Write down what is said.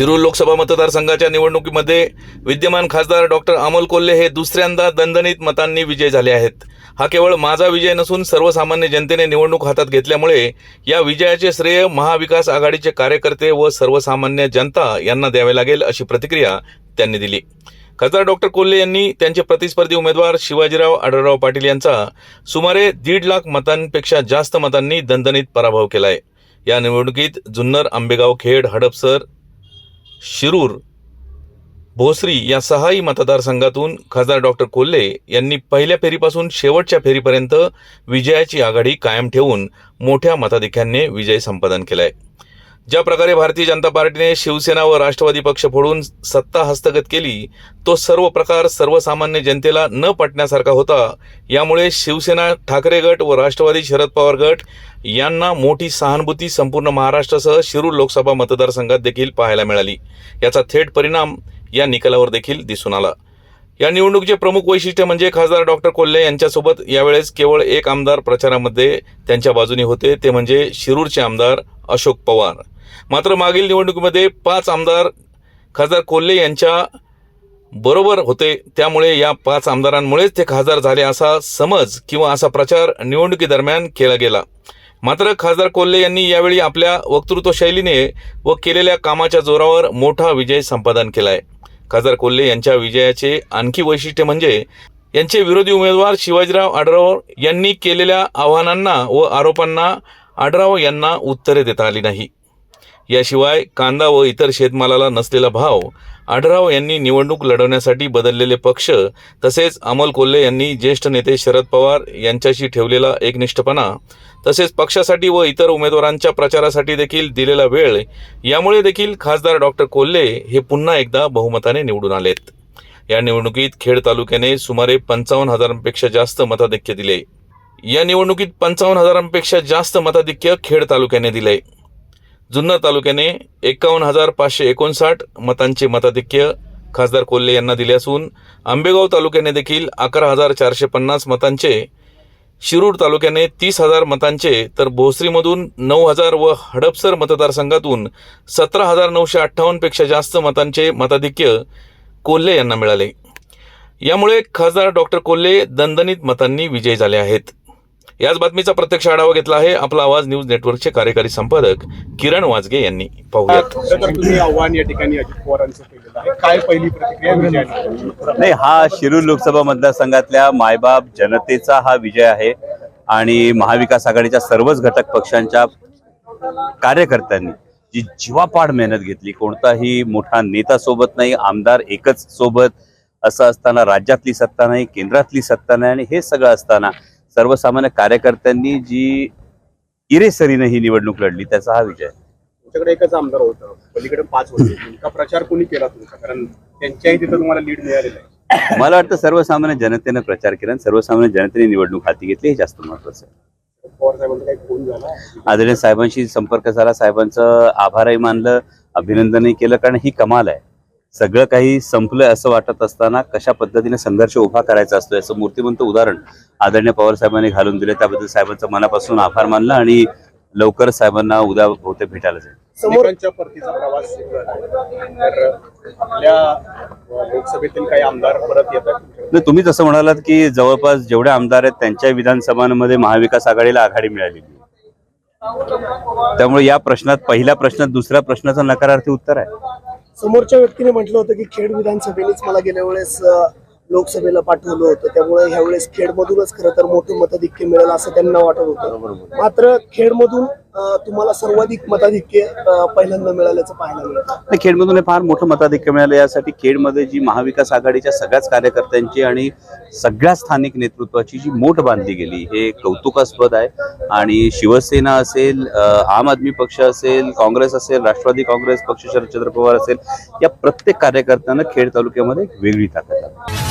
शिरूर लोकसभा मतदारसंघाच्या निवडणुकीमध्ये विद्यमान खासदार डॉक्टर अमोल कोल्हे हे दुसऱ्यांदा दणदणीत मतांनी विजय झाले आहेत. हा केवळ माझा विजय नसून सर्वसामान्य जनतेने निवडणूक हातात घेतल्यामुळे या विजयाचे श्रेय महाविकास आघाडीचे कार्यकर्ते व सर्वसामान्य जनता यांना द्यावे लागेल अशी प्रतिक्रिया त्यांनी दिली. खासदार डॉक्टर कोल्हे यांनी त्यांचे प्रतिस्पर्धी उमेदवार शिवाजीराव आढळराव पाटील यांचा सुमारे दीड लाख मतांपेक्षा जास्त मतांनी दणदणीत पराभव केला आहे या निवडणुकीत जुन्नर आंबेगाव खेड हडपसर शिरूर भोसरी या सहाही मतदारसंघातून खासदार डॉक्टर कोल्हे यांनी पहिल्या फेरीपासून शेवटच्या फेरीपर्यंत विजयाची आघाडी कायम ठेवून मोठ्या मताधिक्याने विजय संपादन केलाय. ज्या प्रकारे भारतीय जनता पार्टीने शिवसेना व राष्ट्रवादी पक्ष फोडून सत्ता हस्तगत केली तो सर्व प्रकार सर्वसामान्य जनतेला न पटण्यासारखा होता. यामुळे शिवसेना ठाकरे गट व राष्ट्रवादी शरद पवार गट यांना मोठी सहानुभूती संपूर्ण महाराष्ट्रासह शिरूर लोकसभा मतदारसंघात देखील पाहायला मिळाली. याचा थेट परिणाम या निकालावर देखील दिसून आला. या निवडणुकीचे प्रमुख वैशिष्ट्य म्हणजे खासदार डॉक्टर कोल्हे यांच्यासोबत यावेळेस केवळ एक आमदार प्रचारामध्ये त्यांच्या बाजूने होते. ते म्हणजे शिरूरचे आमदार अशोक पवार. मात्र मागील निवडणुकीमध्ये पाच आमदार खासदार कोल्हे यांच्या बरोबर होते. त्यामुळे या पाच आमदारांमुळेच ते खासदार झाले असा समज किंवा असा प्रचार निवडणुकीदरम्यान केला गेला. मात्र खासदार कोल्हे यांनी यावेळी आपल्या वक्तृत्व शैलीने व केलेल्या कामाच्या जोरावर मोठा विजय संपादन केलाय. खासदार कोल्हे यांच्या विजयाचे आणखी वैशिष्ट्य म्हणजे यांचे विरोधी उमेदवार शिवाजीराव आढराव यांनी केलेल्या आव्हानांना व आरोपांना आढराव यांना उत्तरे देता आली नाही. याशिवाय कांदा व इतर शेतमालाला नसलेला भाव आढराव यांनी निवडणूक लढवण्यासाठी बदललेले पक्ष तसेच अमोल कोल्हे यांनी ज्येष्ठ नेते शरद पवार यांच्याशी ठेवलेला एकनिष्ठपणा तसेच पक्षासाठी व इतर उमेदवारांच्या प्रचारासाठी देखील दिलेला वेळ यामुळे देखील खासदार डॉक्टर कोल्हे हे पुन्हा एकदा बहुमताने निवडून आलेत. या निवडणुकीत खेड तालुक्याने सुमारे पंचावन्न हजारांपेक्षा जास्त मताधिक्य दिले. या निवडणुकीत पंचावन्न हजारांपेक्षा जास्त मताधिक्य खेड तालुक्याने दिले जुन्नर तालुक्याने एकावन्न हजार पाचशे एकोणसाठ मतांचे मताधिक्य खासदार कोल्हे यांना दिले असून आंबेगाव तालुक्याने देखील अकरा हजार चारशे पन्नास मतांचे शिरूर तालुक्याने तीस हजार मतांचे तर भोसरीमधून नऊ हजार व हडपसर मतदारसंघातून सतरा हजार नऊशे अठ्ठावन्नपेक्षा जास्त मतांचे मताधिक्य कोल्हे यांना मिळाले. यामुळे खासदार डॉक्टर कोल्हे दणदणीत मतांनी विजयी झाले आहेत. याच बातमीचा प्रत्यक्ष आढावा घेतला आहे आपला आवाज न्यूज नेटवर्कचे कार्यकारी संपादक किरण वाजगे यांनी. पाहूयात. आव्हान या ठिकाणी अजित पवारांचं केलेलं आहे. काय पहिली प्रतिक्रिया विजयानंतर? नाही हा शिरूर लोकसभा मतदारसंघातल्या मायबाप जनतेचा हा विजय आहे आणि महाविकास आघाडीच्या सर्वच घटक पक्षांच्या कार्यकर्त्यांनी जी जीवापाड मेहनत घेतली कोणताही मोठा नेता सोबत नाही आमदार एकच सोबत असं असताना राज्यातली सत्ता नाही केंद्रातली सत्ता नाही आणि हे सगळं असताना सर्वसामान्य कार्यकर्त्यांनी जी इरेसरीने ही निवडणूक लढली त्याचा हा विजय. तुमच्याकडे एकच आमदार होतं. पलीकडे पाच होते. प्रचार कोणी केला तुमचा? कारण त्यांच्याही तिथं तुम्हाला लीड मिळालेलं आहे. मला वाटतं सर्वसामान्य जनतेने प्रचार केला आणि सर्वसामान्य जनतेने निवडणूक हाती घेतली हे जास्त महत्वाचं आहे. पवार साहेबांचा काही फोन झाला? आदरणीय साहेबांशी संपर्क झाला. साहेबांचं आभारही मानलं अभिनंदनही केलं कारण ही कमाल आहे. सगळं काही संपलंय असं वाटत असताना कशा पद्धतीने संघर्ष उभा करायचा असतो याचं मूर्तिमंत उदाहरण आदरणीय पवार साहेबांनी घालून दिले त्याबद्दल साहेबांचं मनापासून आभार मानलं आणि लवकर साहेबांना उद्या होते भेटायला जाईल समोरांच्या परतीचा प्रवास. तर आपल्या लोकसभेतील काही आमदार परत येतात. नाही, तुम्ही जसं म्हणालात की जवळपास जेवढे आमदार आहेत त्यांच्या विधानसभांमध्ये महाविकास आघाडीला आघाडी मिळालेली आहे. त्यामुळे या प्रश्नात पहिल्या प्रश्नात दुसऱ्या प्रश्नाचं नकारार्थी उत्तर आहे समोरच्या व्यक्तीने म्हटलं होतं की खेड विधानसभेनेच मला गेल्या वेळेस लोकसभेला पाठवलं होतं. त्यामुळे ह्या वेळेस खेडमधूनच खरं तर मोठं मताधिक्य मिळेल असं त्यांना वाटत होतं. मात्र खेडमधून तुम्हाला सर्वाधिक मताधिक्य पहिल्यांदा मिळाल्याचं पाहायला मिळतं. खेडमधून हे फार मोठं मताधिक्य मिळालं. यासाठी खेडमध्ये जी महाविकास आघाडीच्या सगळ्याच कार्यकर्त्यांची आणि सगळ्या स्थानिक नेतृत्वाची जी मोठ बांधली गेली हे कौतुकास्पद आहे. आणि शिवसेना असेल आम आदमी पक्ष असेल काँग्रेस असेल राष्ट्रवादी काँग्रेस पक्ष शरदचंद्र पवार असेल या प्रत्येक कार्यकर्त्यांना खेड तालुक्यामध्ये वेगळी ताकद आहे